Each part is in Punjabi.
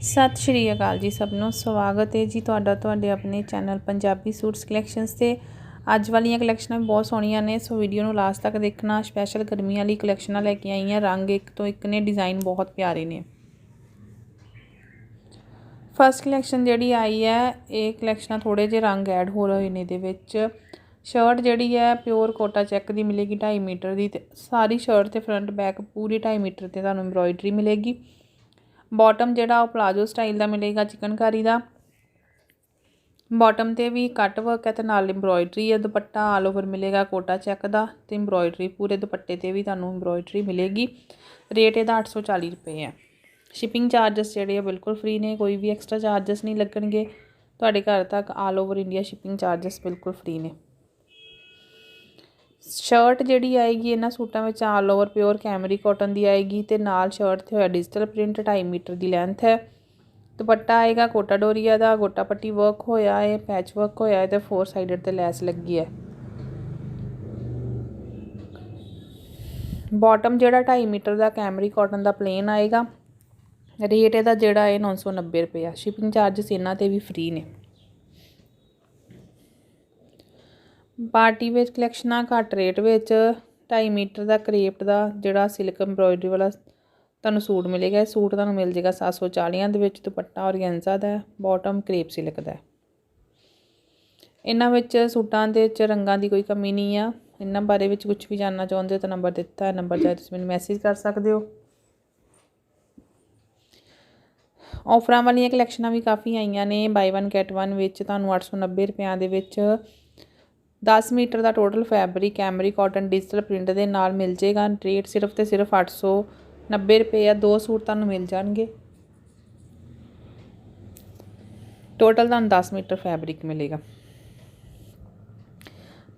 ਸਤਿ ਸ਼੍ਰੀ ਅਕਾਲ ਜੀ ਸਭ ਨੂੰ। ਸਵਾਗਤ ਹੈ ਜੀ ਤੁਹਾਡਾ ਤੁਹਾਡੇ ਆਪਣੇ ਚੈਨਲ ਪੰਜਾਬੀ ਸੂਟਸ ਕਲੈਕਸ਼ਨਸ ਤੇ। ਅੱਜ ਵਾਲੀਆਂ ਕਲੈਕਸ਼ਨਾਂ ਵੀ ਬਹੁਤ ਸੋਹਣੀਆਂ ਨੇ, ਸੋ ਵੀਡੀਓ ਨੂੰ ਲਾਸਟ ਤੱਕ ਦੇਖਣਾ। ਸਪੈਸ਼ਲ ਗਰਮੀਆਂ ਲਈ ਕਲੈਕਸ਼ਨਾਂ ਲੈ ਕੇ ਆਈਆਂ। ਰੰਗ ਇੱਕ ਤੋਂ ਇੱਕ ਨੇ ਡਿਜ਼ਾਈਨ ਬਹੁਤ ਪਿਆਰੇ ਨੇ। ਫਸਟ ਕਲੈਕਸ਼ਨ ਜਿਹੜੀ ਆਈ ਹੈ, ਇਹ ਕਲੈਕਸ਼ਨਾਂ ਥੋੜੇ ਜਿਹੇ ਰੰਗ ਐਡ ਹੋ ਰਹੇ ਨੇ ਇਹਦੇ ਵਿੱਚ। ਸ਼ਰਟ ਜਿਹੜੀ ਹੈ ਪਿਓਰ ਕੋਟਾ ਚੈੱਕ ਦੀ ਮਿਲੇਗੀ 2.5 ਮੀਟਰ ਦੀ ਤੇ ਸਾਰੀ ਸ਼ਰਟ ਤੇ ਫਰੰਟ ਬੈਕ ਪੂਰੀ 2.5 ਮੀਟਰ ਤੇ ਤੁਹਾਨੂੰ ਐਮਬ੍ਰੋਇਡਰੀ ਮਿਲੇਗੀ। ਬਾਟਮ ਜਿਹੜਾ ਉਹ ਪਲਾਜੋ ਸਟਾਈਲ ਦਾ ਮਿਲੇਗਾ ਚਿਕਨਕਾਰੀ ਦਾ। ਬਾਟਮ ਤੇ ਵੀ ਕੱਟ ਵਰਕ ਹੈ ਤੇ ਨਾਲ ਐਮਬ੍ਰੋਇਡਰੀ ਹੈ ਦੁਪੱਟਾ ਆਲ ਓਵਰ ਮਿਲੇਗਾ ਕੋਟਾ ਚੈੱਕ ਦਾ ਤੇ ਐਮਬ੍ਰੋਇਡਰੀ ਪੂਰੇ ਦੁਪੱਟੇ ਤੇ ਵੀ ਤੁਹਾਨੂੰ ਐਮਬ੍ਰੋਇਡਰੀ ਮਿਲੇਗੀ। ਰੇਟ ਇਹਦਾ 840 ਰੁਪਏ ਹੈ। ਸ਼ਿਪਿੰਗ ਚਾਰजेस ਜਿਹੜੇ ਆ ਬਿਲਕੁਲ ਫ੍ਰੀ ਨੇ, ਕੋਈ ਵੀ ਐਕਸਟਰਾ ਚਾਰजेस ਨਹੀਂ ਲੱਗਣਗੇ। ਤੁਹਾਡੇ ਘਰ ਤੱਕ all over India shipping charges ਬਿਲਕੁਲ ਫ੍ਰੀ ਨੇ। ਸ਼ਰਟ ਜਿਹੜੀ ਆਏਗੀ, ਇਹਨਾਂ ਸੂਟਾਂ ਵਿੱਚ all over pure cambric cotton ਦੀ ਆਏਗੀ ਤੇ ਨਾਲ ਸ਼ਰਟ ਤੇ ਹੋਇਆ ਡਿਜੀਟਲ ਪ੍ਰਿੰਟ 2.5 ਮੀਟਰ ਦੀ ਲੈਂਥ ਹੈ। ਦੁਪੱਟਾ ਆਏਗਾ ਕੋਟਾ ਡੋਰੀਆ ਦਾ, ਗੋਟਾ ਪੱਟੀ ਵਰਕ ਹੋਇਆ ਹੈ ਪੈਚ ਵਰਕ ਹੋਇਆ ਹੈ ਤੇ ਫੋਰ ਸਾਈਡਡ ਤੇ ਲੈਸ ਲੱਗੀ ਹੈ। ਬਾਟਮ ਜਿਹੜਾ 2.5 ਮੀਟਰ ਦਾ ਕੈਮਰੀ ਕਾਟਨ ਦਾ ਪਲੇਨ ਆਏਗਾ। ਰੇਟ ਇਹਦਾ ਜਿਹੜਾ ਹੈ 990 ਰੁਪਏ ਆ। ਸ਼ਿਪਿੰਗ ਚਾਰजेस ਇਹਨਾਂ ਤੇ ਵੀ ਫ੍ਰੀ ਨੇ। ਪਾਰਟੀ ਵੇਅਰ ਕਲੈਕਸ਼ਨਾਂ ਘੱਟ ਰੇਟ ਵਿੱਚ 2.5 ਮੀਟਰ ਦਾ ਕਰੇਪ ਦਾ, ਜਿਹੜਾ ਸਿਲਕ ਐਮਬ੍ਰੋਇਡਰੀ ਵਾਲਾ ਤੁਹਾਨੂੰ ਸੂਟ ਮਿਲੇਗਾ। ਇਹ ਸੂਟ ਤੁਹਾਨੂੰ ਮਿਲ ਜਾਏਗਾ 740 ਦੇ ਵਿੱਚ, ਦੁਪੱਟਾ ਔਰਗੈਂਜ਼ਾ ਦਾ ਬਾਟਮ ਕਰੇਪ ਸਿਲਕ ਦਾ। ਇਹਨਾਂ ਵਿੱਚ ਸੂਟਾਂ ਦੇ ਵਿੱਚ ਰੰਗਾਂ ਦੀ ਕੋਈ ਕਮੀ ਨਹੀਂ ਆ। ਇਹਨਾਂ ਬਾਰੇ ਵਿੱਚ ਕੁਝ ਵੀ ਜਾਣਨਾ ਚਾਹੁੰਦੇ ਹੋ ਤਾਂ ਨੰਬਰ ਦਿੱਤਾ ਹੈ। ਨੰਬਰ ਜਾ ਤੁਸੀਂ ਮੈਨੂੰ ਮੈਸੇਜ ਕਰ ਸਕਦੇ ਹੋ। ਆਫਰਾਂ ਵਾਲੀਆਂ ਕਲੈਕਸ਼ਨਾਂ ਵੀ ਕਾਫੀ ਆਈਆਂ ਨੇ। ਬਾਈ 1 ਗੈਟ 1 ਵਿੱਚ ਤੁਹਾਨੂੰ 890 ਰੁਪਿਆਂ ਦੇ ਵਿੱਚ 10 ਮੀਟਰ ਦਾ total fabric cambric cotton digital print ਦੇ ਨਾਲ ਮਿਲ ਜੇਗਾ ਰੇਟ ਸਿਰਫ ਤੇ ਸਿਰਫ 890 ਰੁਪਏ ਆ, ਦੋ ਸੂਟ ਤੁਹਾਨੂੰ ਮਿਲ ਜਾਣਗੇ। ਟੋਟਲ ਤੁਹਾਨੂੰ 10 ਮੀਟਰ ਫੈਬਰਿਕ ਮਿਲੇਗਾ।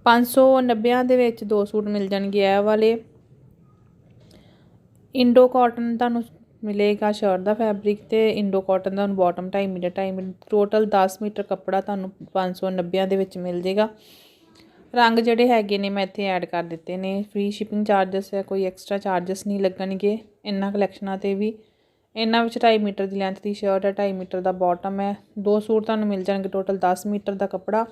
590 ਦੇ ਵਿੱਚ ਦੋ ਸੂਟ ਮਿਲ ਜਾਣਗੇ ਇਹ ਵਾਲੇ। ਇੰਡੋ ਕਾਟਨ ਤੁਹਾਨੂੰ ਮਿਲੇਗਾ ਸ਼ਰਟ ਦਾ ਫੈਬਰਿਕ ਤੇ ਇੰਡੋ ਕਾਟਨ ਦਾ bottom 2.5 metre 2.5 metre total 10 metre ਕੱਪੜਾ ਤੁਹਾਨੂੰ 590 ਦੇ ਵਿੱਚ ਮਿਲ ਜੇਗਾ। ਰੰਗ ਜਿਹੜੇ ਹੈਗੇ ਨੇ ਮੈਂ ਇੱਥੇ ਐਡ ਕਰ ਦਿੱਤੇ ਨੇ। ਫ੍ਰੀ ਸ਼ਿਪਿੰਗ ਚਾਰजेस ਹੈ, ਕੋਈ ਐਕਸਟਰਾ ਚਾਰजेस ਨਹੀਂ ਲੱਗਣਗੇ। ਇੰਨਾ ਕਲੈਕਸ਼ਨਾਂ ਤੇ ਵੀ। ਇੰਨਾ ਵਿੱਚ 2.5 ਮੀਟਰ ਦੀ ਲੈਂਥ ਦੀ ਸ਼ਰਟ ਹੈ 2.5 ਮੀਟਰ ਦਾ ਬਾਟਮ ਹੈ। ਦੋ ਸੂਟ ਤੁਹਾਨੂੰ ਮਿਲ ਜਾਣਗੇ ਟੋਟਲ 10 ਮੀਟਰ ਦਾ ਕੱਪੜਾ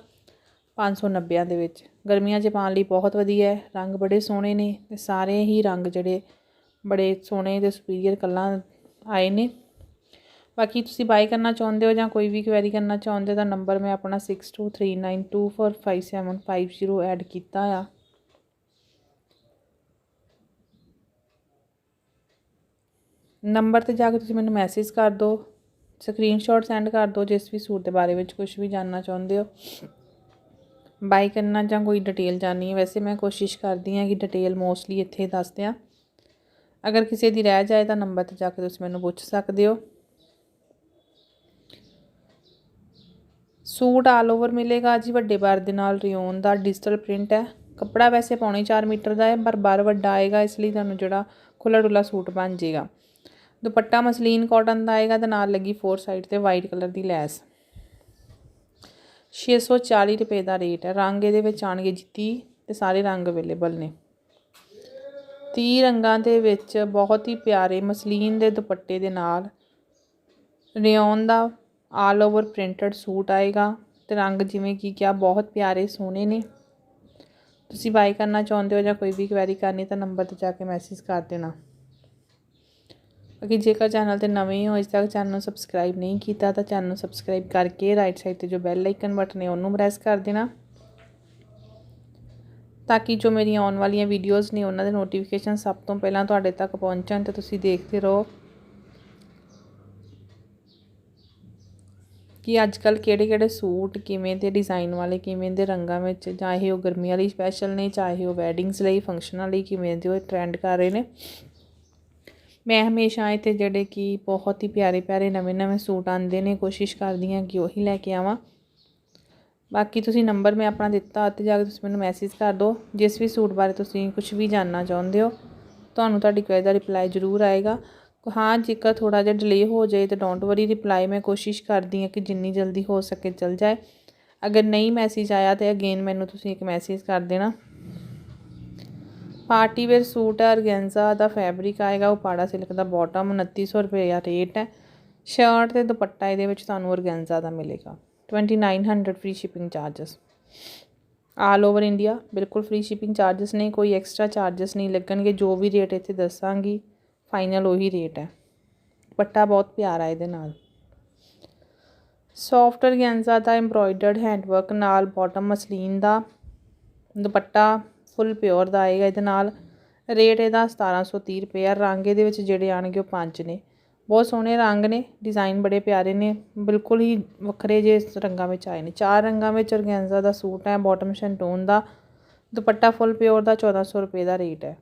590 ਦੇ ਵਿੱਚ। ਗਰਮੀਆਂ 'ਚ ਪਾਉਣ ਲਈ ਬਹੁਤ ਵਧੀਆ ਹੈ। ਰੰਗ ਬੜੇ ਸੋਹਣੇ ਨੇ ਤੇ ਸਾਰੇ ਹੀ ਰੰਗ ਜਿਹੜੇ ਬੜੇ ਸੋਹਣੇ ਤੇ ਸੁਪੀਰੀਅਰ ਕਲਰਾਂ ਆਏ ਨੇ। ਬਾਕੀ ਤੁਸੀਂ ਬਾਈ ਕਰਨਾ ਚਾਹੁੰਦੇ ਹੋ ਜਾਂ ਕੋਈ ਵੀ ਕੁਐਰੀ ਕਰਨਾ ਚਾਹੁੰਦੇ ਹੋ, ਤਾਂ ਨੰਬਰ ਮੈਂ ਆਪਣਾ 6239245750 ਐਡ ਕੀਤਾ ਆ। ਨੰਬਰ ਤੇ ਜਾ ਕੇ ਤੁਸੀਂ ਮੈਨੂੰ ਮੈਸੇਜ ਕਰ ਦਿਓ ਸਕਰੀਨਸ਼ਾਟ ਸੈਂਡ ਕਰ ਦਿਓ, ਜਿਸ ਵੀ ਸੂਟ ਦੇ ਬਾਰੇ ਵਿੱਚ ਕੁਝ ਵੀ ਜਾਨਣਾ ਚਾਹੁੰਦੇ ਹੋ। ਬਾਈ ਕਰਨਾ ਜਾਂ ਕੋਈ ਡਿਟੇਲ ਜਾਨਣੀ ਹੈ, ਵੈਸੇ ਮੈਂ ਕੋਸ਼ਿਸ਼ ਕਰਦੀ ਹਾਂ ਕਿ ਡਿਟੇਲ ਮੋਸਟਲੀ ਇੱਥੇ ਦੱਸ ਦਿਆਂ। ਅਗਰ ਕਿਸੇ ਦੀ ਰਹਿ ਜਾਏ ਤਾਂ ਨੰਬਰ ਤੇ ਜਾ ਕੇ ਤੁਸੀਂ ਮੈਨੂੰ ਪੁੱਛ ਸਕਦੇ ਹੋ। ਸੂਟ ਆਲ ਓਵਰ ਮਿਲੇਗਾ ਜੀ, ਵੱਡੇ ਬਾਰ ਦੇ ਨਾਲ ਰਿਓਨ ਦਾ ਡਿਜੀਟਲ ਪ੍ਰਿੰਟ ਹੈ। ਕੱਪੜਾ ਵੈਸੇ ਪੌਣੇ 4 ਮੀਟਰ ਦਾ ਹੈ, ਪਰ ਬਾਰ ਵੱਡਾ ਆਏਗਾ, ਇਸ ਲਈ ਤੁਹਾਨੂੰ ਜਿਹੜਾ ਖੁੱਲਾ ਡੁੱਲਾ ਸੂਟ ਬਣ ਜਾਏਗਾ ਦੁਪੱਟਾ ਮਸਲੀਨ ਕਾਟਨ ਦਾ ਆਏਗਾ, ਤੇ ਨਾਲ ਲੱਗੀ ਫੋਰ ਸਾਈਡ ਤੇ ਵਾਈਟ ਕਲਰ ਦੀ ਲੈਸ। 640 ਰੁਪਏ ਦਾ ਰੇਟ ਹੈ। ਰੰਗ ਇਹਦੇ ਵਿੱਚ ਆਣਗੇ ਜੀ 30 ਤੇ ਸਾਰੇ ਰੰਗ ਅਵੇਲੇਬਲ ਨੇ। 30 ਰੰਗਾਂ ਦੇ ਵਿੱਚ ਬਹੁਤ ਹੀ ਪਿਆਰੇ ਮਸਲੀਨ ਦੇ ਦੁਪੱਟੇ ਦੇ ਨਾਲ ਰਿਓਨ ਦਾ ਆਲ ਓਵਰ ਪ੍ਰਿੰਟਡ ਸੂਟ ਆਏਗਾ ਤੇ ਰੰਗ ਜਿਵੇਂ ਕਿ ਕਿਹਾ, ਬਹੁਤ ਪਿਆਰੇ ਸੋਹਣੇ ਨੇ। ਤੁਸੀਂ ਬਾਈ ਕਰਨਾ ਚਾਹੁੰਦੇ ਹੋ ਜਾਂ ਕੋਈ ਵੀ ਕੁਐਰੀ ਕਰਨੀ ਤਾਂ ਨੰਬਰ ਤੇ ਜਾ ਕੇ ਮੈਸੇਜ ਕਰ ਦੇਣਾ। ਬਾਕੀ ਜੇਕਰ ਚੈਨਲ ਤੇ ਨਵੇਂ ਹੋ ਅਜੇ ਤੱਕ ਚੈਨਲ ਨੂੰ ਸਬਸਕ੍ਰਾਈਬ ਨਹੀਂ ਕੀਤਾ ਤਾਂ ਚੈਨਲ ਨੂੰ ਸਬਸਕ੍ਰਾਈਬ ਕਰਕੇ ਰਾਈਟ ਸਾਈਡ ਤੇ ਜੋ ਬੈਲ ਆਈਕਨ ਬਟਨ ਹੈ, ਉਹਨੂੰ ਪ੍ਰੈਸ ਕਰ ਦੇਣਾ। ਤਾਂ ਕਿ ਜੋ ਮੇਰੀਆਂ ਆਉਣ ਵਾਲੀਆਂ ਵੀਡੀਓਜ਼ ਨੇ, ਉਹਨਾਂ ਦੇ ਨੋਟੀਫਿਕੇਸ਼ਨ ਸਭ ਤੋਂ ਪਹਿਲਾਂ ਤੁਹਾਡੇ ਤੱਕ ਪਹੁੰਚਣ ਤੇ ਤੁਸੀਂ ਦੇਖਦੇ ਰਹੋ। ਕਿ ਅੱਜ ਕੱਲ ਕਿਹੜੇ ਕਿਹੜੇ ਸੂਟ ਕਿਵੇਂ ਦੇ ਡਿਜ਼ਾਈਨ ਵਾਲੇ, ਕਿਵੇਂ ਦੇ ਰੰਗਾਂ ਵਿੱਚ, ਚਾਹੇ ਉਹ ਗਰਮੀਆਂ ਲਈ ਸਪੈਸ਼ਲ ਨੇ, ਚਾਹੇ ਉਹ ਵੈਡਿੰਗਸ ਲਈ ਫੰਕਸ਼ਨਾਂ ਲਈ ਕਿਵੇਂ ਦੇ ਉਹ ਟ੍ਰੈਂਡ ਕਰ ਰਹੇ ਨੇ। ਮੈਂ ਹਮੇਸ਼ਾ ਇੱਥੇ ਜਿਹੜੇ ਕਿ ਬਹੁਤ ਹੀ ਪਿਆਰੇ ਪਿਆਰੇ ਨਵੇਂ ਨਵੇਂ ਸੂਟ ਆਉਂਦੇ ਨੇ, ਕੋਸ਼ਿਸ਼ ਕਰਦੀ ਹਾਂ ਕਿ ਉਹੀ ਲੈ ਕੇ ਆਵਾਂ। ਬਾਕੀ ਤੁਸੀਂ ਨੰਬਰ ਮੈਂ ਆਪਣਾ ਦਿੱਤਾ ਉੱਤੇ ਜਾ ਕੇ ਤੁਸੀਂ ਮੈਨੂੰ ਮੈਸੇਜ ਕਰ ਦਿਓ। ਜਿਸ ਵੀ ਸੂਟ ਬਾਰੇ ਤੁਸੀਂ ਕੁਝ ਵੀ ਜਾਣਨਾ ਚਾਹੁੰਦੇ ਹੋ, ਤੁਹਾਨੂੰ ਤੁਹਾਡੀ ਕੁਐਰੀ ਦਾ ਰਿਪਲਾਈ ਜ਼ਰੂਰ ਆਏਗਾ। ਹਾਂ, ਜੇਕਰ ਥੋੜ੍ਹਾ ਜਿਹਾ ਡਿਲੇ ਹੋ ਜਾਏ ਤਾਂ ਡੋਂਟ ਵਰੀ ਰਿਪਲਾਈ ਮੈਂ ਕੋਸ਼ਿਸ਼ ਕਰਦੀ ਹਾਂ ਕਿ ਜਿੰਨੀ ਜਲਦੀ ਹੋ ਸਕੇ ਚੱਲ ਜਾਏ। ਅਗਰ ਨਹੀਂ ਮੈਸੇਜ ਆਇਆ ਤਾਂ ਅਗੇਨ ਮੈਨੂੰ ਤੁਸੀਂ ਇੱਕ ਮੈਸੇਜ ਕਰ ਦੇਣਾ। ਪਾਰਟੀ ਵੇਅਰ ਸੂਟ ਹੈ ਅਰਗੈਂਜ਼ਾ ਦਾ ਫੈਬਰਿਕ ਆਏਗਾ, ਉਹ ਪਾੜਾ ਸਿਲਕ ਦਾ ਬਾਟਮ 2900 ਰੁਪਏ ਦਾ ਰੇਟ ਹੈ। ਸ਼ਰਟ ਤੇ ਦੁਪੱਟਾ ਇਹਦੇ ਵਿੱਚ ਤੁਹਾਨੂੰ ਅਰਗੈਂਜ਼ਾ ਦਾ ਮਿਲੇਗਾ। 2900 free shipping charges all over India ਬਿਲਕੁਲ ਫ੍ਰੀ ਸ਼ਿਪਿੰਗ ਚਾਰजेस ਨਹੀਂ, ਕੋਈ ਐਕਸਟਰਾ ਚਾਰजेस ਨਹੀਂ ਲੱਗਣਗੇ, ਜੋ ਵੀ ਰੇਟ ਇੱਥੇ ਦੱਸਾਂਗੀ। ਫਾਈਨਲ ਉਹੀ ਰੇਟ ਹੈ। ਦੁਪੱਟਾ ਬਹੁਤ ਪਿਆਰਾ ਇਹਦੇ ਨਾਲ। ਸੌਫਟ ਔਰਗੈਂਜ਼ਾ ਦਾ ਐਮਬ੍ਰੋਇਡਰਡ ਹੈਂਡਵਰਕ ਨਾਲ ਬਾਟਮ ਮਸਲੀਨ ਦਾ ਦੁਪੱਟਾ ਫੁੱਲ ਪਿਓਰ ਦਾ ਆਏਗਾ ਇਹਦੇ ਨਾਲ। ਰੇਟ ਇਹਦਾ 1730 ਰੁਪਏ ਆ। ਰੰਗ ਇਹਦੇ ਵਿੱਚ ਜਿਹੜੇ ਆਣਗੇ ਉਹ ਪੰਜ ਨੇ। ਬਹੁਤ ਸੋਹਣੇ ਰੰਗ ਨੇ ਡਿਜ਼ਾਈਨ ਬੜੇ ਪਿਆਰੇ ਨੇ। ਬਿਲਕੁਲ ਹੀ ਵੱਖਰੇ ਜੇ ਰੰਗਾਂ ਵਿੱਚ ਆਏ ਨੇ। ਚਾਰ ਰੰਗਾਂ ਵਿੱਚ ਔਰਗੈਂਜ਼ਾ ਦਾ ਸੂਟ ਹੈ ਬਾਟਮ ਸ਼ੈਂਟੂਨ ਦਾ। ਦੁਪੱਟਾ ਫੁੱਲ ਪਿਓਰ ਦਾ 1400 ਰੁਪਏ ਦਾ ਰੇਟ ਹੈ।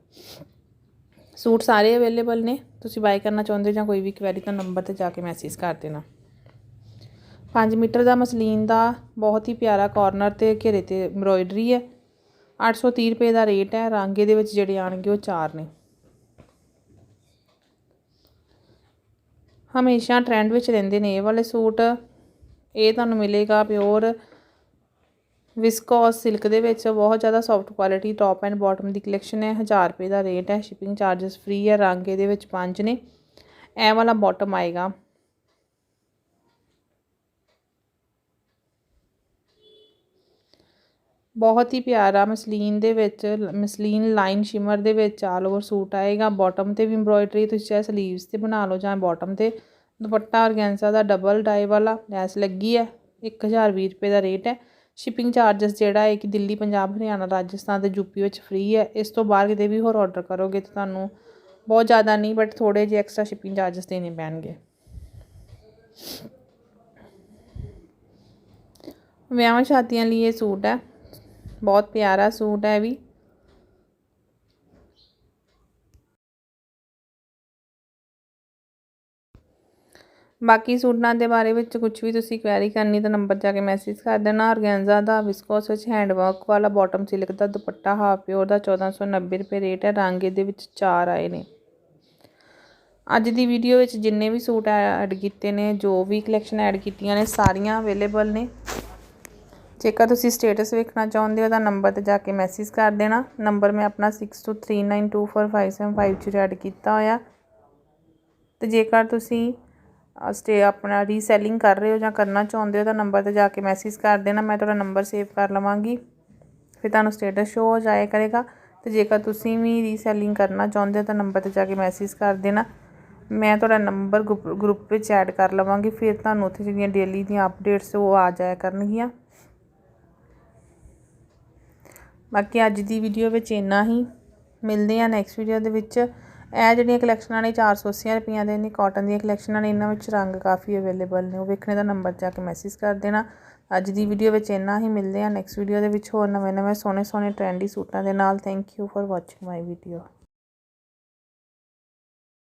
ਸੂਟ ਸਾਰੇ ਅਵੇਲੇਬਲ ਨੇ। ਤੁਸੀਂ ਬਾਈ ਕਰਨਾ ਚਾਹੁੰਦੇ ਹੋ ਜਾਂ ਕੋਈ ਵੀ ਕੁਐਰੀ ਤਾਂ ਨੰਬਰ ਤੇ ਜਾ ਕੇ ਮੈਸੇਜ ਕਰ ਦੇਣਾ। 5 ਮੀਟਰ ਦਾ ਮਸਲੀਨ ਦਾ ਬਹੁਤ ਹੀ ਪਿਆਰਾ ਕਾਰਨਰ ਤੇ ਘੇਰੇ ਤੇ ਐਮਬ੍ਰੋਇਡਰੀ ਹੈ। 830 ਰੁਪਏ ਦਾ ਰੇਟ ਹੈ। ਰਾਂਗੇ ਦੇ ਵਿੱਚ ਜਿਹੜੇ ਆਣਗੇ ਉਹ ਚਾਰ ਨੇ। ਹਮੇਸ਼ਾ ਟ੍ਰੈਂਡ ਵਿੱਚ ਰਹਿੰਦੇ ਨੇ ਇਹ ਵਾਲੇ ਸੂਟ। ਇਹ ਤੁਹਾਨੂੰ ਮਿਲੇਗਾ ਪਿਓਰ ਵਿਸਕੋਸ ਸਿਲਕ ਦੇ ਵਿੱਚ ਬਹੁਤ ਜ਼ਿਆਦਾ soft quality top and bottom the collection ਹੈ। 1000 ਰੁਪਏ ਦਾ ਰੇਟ ਹੈ। ਸ਼ਿਪਿੰਗ ਚਾਰजेस ਫ੍ਰੀ ਹੈ। ਰੰਗ ਇਹਦੇ ਵਿੱਚ ਪੰਜ ਨੇ। ਇਹ ਵਾਲਾ ਬਾਟਮ ਆਏਗਾ। ਬਹੁਤ ਹੀ ਪਿਆਰਾ ਮਸਲੀਨ ਦੇ ਵਿੱਚ, ਮਸਲੀਨ ਲਾਈਨ ਸ਼ਿਮਰ ਦੇ ਵਿੱਚ ਆਲ ਓਵਰ ਸੂਟ ਆਏਗਾ। ਬਾਟਮ ਤੇ ਵੀ ਐਮਬ੍ਰੋਇਡਰੀ ਤੁਸੀਂ ਚਾਹੇ ਸਲੀਵਸ ਤੇ ਬਣਾ ਲਓ ਜਾਂ ਬਾਟਮ ਤੇ। ਦੁਪੱਟਾ ਔਰਗੈਂਜ਼ਾ ਦਾ ਡਬਲ ਡਾਈ ਵਾਲਾ। ਲੈਸ ਲੱਗੀ ਹੈ। 1020 ਰੁਪਏ ਦਾ ਰੇਟ ਹੈ। ਸ਼ਿਪਿੰਗ ਚਾਰजेस ਜਿਹੜਾ ਹੈ ਕਿ ਦਿੱਲੀ, ਪੰਜਾਬ, ਹਰਿਆਣਾ, ਰਾਜਸਥਾਨ ਤੇ ਯੂਪੀ ਵਿੱਚ ਫ੍ਰੀ ਹੈ। ਇਸ ਤੋਂ ਬਾਹਰ ਕਿਤੇ ਵੀ ਹੋਰ ਆਰਡਰ ਕਰੋਗੇ ਤਾਂ ਤੁਹਾਨੂੰ ਬਹੁਤ ਜ਼ਿਆਦਾ ਨਹੀਂ ਬਟ ਥੋੜੇ ਜਿਹੇ ਐਕਸਟਰਾ ਸ਼ਿਪਿੰਗ ਚਾਰजेस ਦੇਣੇ ਪੈਣਗੇ। ਵਿਆਹਾਂ ਸ਼ਾਦੀਆਂ ਲਈ ਇਹ ਸੂਟ ਹੈ। ਬਹੁਤ ਪਿਆਰਾ ਸੂਟ ਹੈ ਵੀ। ਬਾਕੀ ਸੂਟਾਂ ਦੇ ਬਾਰੇ ਵਿੱਚ ਕੁਝ ਵੀ ਤੁਸੀਂ ਕੁਐਰੀ ਕਰਨੀ ਤਾਂ ਨੰਬਰ ਜਾ ਕੇ ਮੈਸੇਜ ਕਰ ਦੇਣਾ। ਔਰਗੈਂਜ਼ਾ ਦਾ ਵਿਸਕੋਸ ਵਿੱਚ ਹੈਂਡ ਵਰਕ ਵਾਲਾ ਬਾਟਮ ਸਿਲਕ ਦਾ ਦੁਪੱਟਾ ਹਾਫ ਪਿਓਰ ਦਾ 1490 ਰੁਪਏ ਰੇਟ ਹੈ। ਰੰਗ ਇਹਦੇ ਵਿੱਚ ਚਾਰ ਆਏ ਨੇ। ਅੱਜ ਦੀ ਵੀਡੀਓ ਵਿੱਚ ਜਿੰਨੇ ਵੀ ਸੂਟ ਐਡ ਕੀਤੇ ਨੇ, ਜੋ ਵੀ ਕਲੈਕਸ਼ਨ ਐਡ ਕੀਤੀਆਂ ਨੇ, ਸਾਰੀਆਂ ਅਵੇਲੇਬਲ ਨੇ। ਜੇਕਰ ਤੁਸੀਂ ਸਟੇਟਸ ਵੇਖਣਾ ਚਾਹੁੰਦੇ ਹੋ ਤਾਂ ਨੰਬਰ ਤੇ ਜਾ ਕੇ ਮੈਸੇਜ ਕਰ ਦੇਣਾ। ਨੰਬਰ ਮੈਂ ਆਪਣਾ 6239245750 ਐਡ ਕੀਤਾ ਹੋਇਆ। ਤੇ ਜੇਕਰ ਤੁਸੀਂ ਸਟੇ ਆਪਣਾ ਰੀਸੈਲਿੰਗ ਕਰ ਰਹੇ ਹੋ ਜਾਂ ਕਰਨਾ ਚਾਹੁੰਦੇ ਹੋ ਤਾਂ ਨੰਬਰ ਤੇ ਜਾ ਕੇ ਮੈਸੇਜ ਕਰ ਦੇਣਾ, ਮੈਂ ਤੁਹਾਡਾ ਨੰਬਰ ਸੇਵ ਕਰ ਲਵਾਂਗੀ। ਫਿਰ ਤੁਹਾਨੂੰ ਸਟੇਟਸ ਸ਼ੋ ਹੋ ਜਾਇਆ ਕਰੇਗਾ ਤੇ ਜੇਕਰ ਤੁਸੀਂ ਵੀ ਰੀਸੈਲਿੰਗ ਕਰਨਾ ਚਾਹੁੰਦੇ ਹੋ ਤਾਂ ਨੰਬਰ ਤੇ ਜਾ ਕੇ ਮੈਸੇਜ ਕਰ ਦੇਣਾ। ਮੈਂ ਤੁਹਾਡਾ ਨੰਬਰ ਗਰੁੱਪ ਵਿੱਚ ਐਡ ਕਰ ਲਵਾਂਗੀ, ਫਿਰ ਤੁਹਾਨੂੰ ਉੱਥੇ ਜਿਹੜੀਆਂ ਡੇਲੀ ਦੀਆਂ ਅਪਡੇਟਸ ਉਹ ਆ ਜਾਇਆ ਕਰਨਗੀਆਂ। ਬਾਕੀ ਅੱਜ ਦੀ ਵੀਡੀਓ ਵਿੱਚ ਇੰਨਾ ਹੀ। ਮਿਲਦੇ ਆ ਨੈਕਸਟ ਵੀਡੀਓ ਦੇ ਵਿੱਚ। ਇਹ ਜਿਹੜੀਆਂ ਕਲੈਕਸ਼ਨਾਂ ਨੇ 480 ਰੁਪਈਆਂ ਦੇ ਨੇ ਕਾਟਨ ਦੀਆਂ ਕਲੈਕਸ਼ਨਾਂ ਨੇ, ਇਹਨਾਂ ਵਿੱਚ ਰੰਗ ਕਾਫੀ ਅਵੇਲੇਬਲ ਨੇ। ਉਹ ਵੇਖਣੇ ਦਾ ਨੰਬਰ ਜਾ ਕੇ ਮੈਸੇਜ ਕਰ ਦੇਣਾ। ਅੱਜ ਦੀ ਵੀਡੀਓ ਵਿੱਚ ਇੰਨਾ ਹੀ, ਮਿਲਦੇ ਆ ਨੈਕਸਟ ਵੀਡੀਓ ਦੇ ਵਿੱਚ ਹੋਰ ਨਵੇਂ ਨਵੇਂ ਸੋਹਣੇ ਸੋਹਣੇ ਟ੍ਰੈਂਡੀ ਸੂਟਾਂ ਦੇ ਨਾਲ। Thank you for watching my video